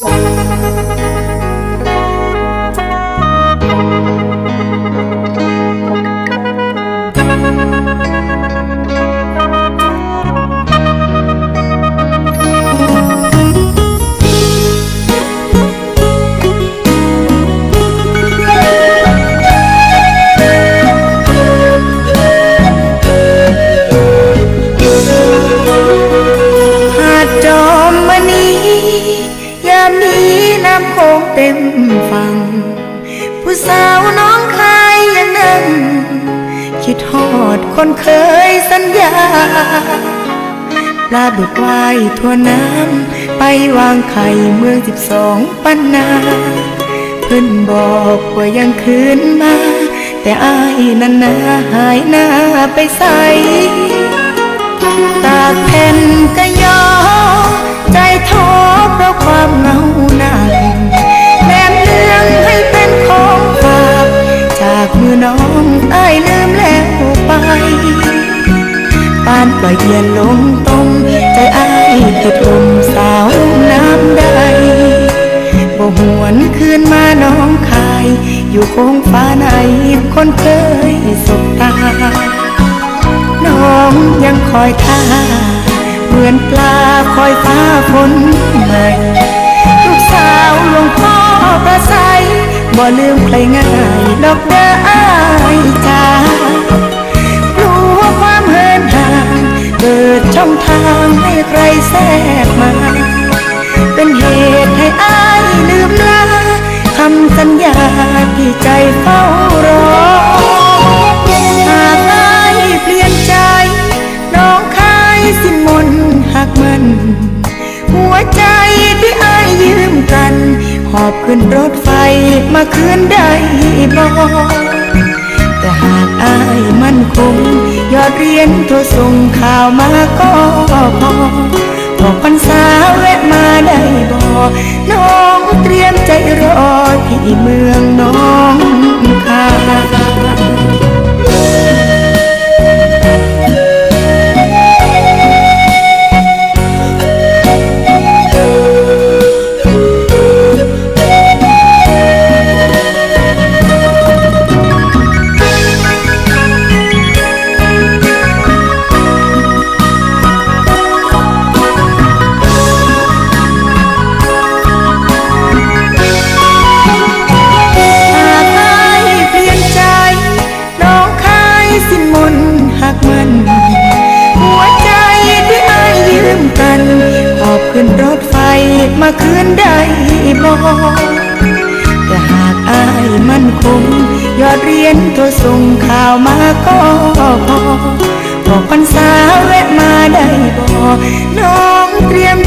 哈。 เต็มฝั่งผู้สาวน้องคายยังนั่งคิดฮอดคนเคยสัญญาปลาบึกว่ายทั่วน้ำ ไปวางไข่เมืองสิบสองปันนาเพิ่อนบอกว่ายังคืนมา แต่อายนั้นนาหายหน้าไปใสตาแผ่นก็านปล่อยเอียนลงตมใจอ้ายติดลมสาวน้ำใดบ่หวนคืนมาน้องคาย อยู่คงฟ้าในคนเคยสบตา น้องยังคอยท่า เหมือนปลาคอยฟ้าฝนใหม่ลูกสาวหลวงพ่อประไสบ่ลืมใครง่ายดอกเด้ออ้ายจ้า ใครแทรกมา เป็นเหตุให้อายลืมลาคำสัญญาที่ใจเฝ้ารอ หากอายเปลี่ยนใจ น้องคายสิ้นมนหักมัน หัวใจที่อายยืมกัน หอบขึ้นรถไฟมาคืนได้บ่แต่หาก อายมั่นคง ยอดเรียนโทรส่งข่าวมาก็พอพอกพรรษาแวะมาได้บ่น้องเตรียมใจรอที่เมือง ขึ้นรถไฟมาคืนได้บ่แต่หากอายมันคง ยอดเรียนโทรส่งข่าวมาก็พอบอกพันสาแวะมาได้บ่น้องเตรียม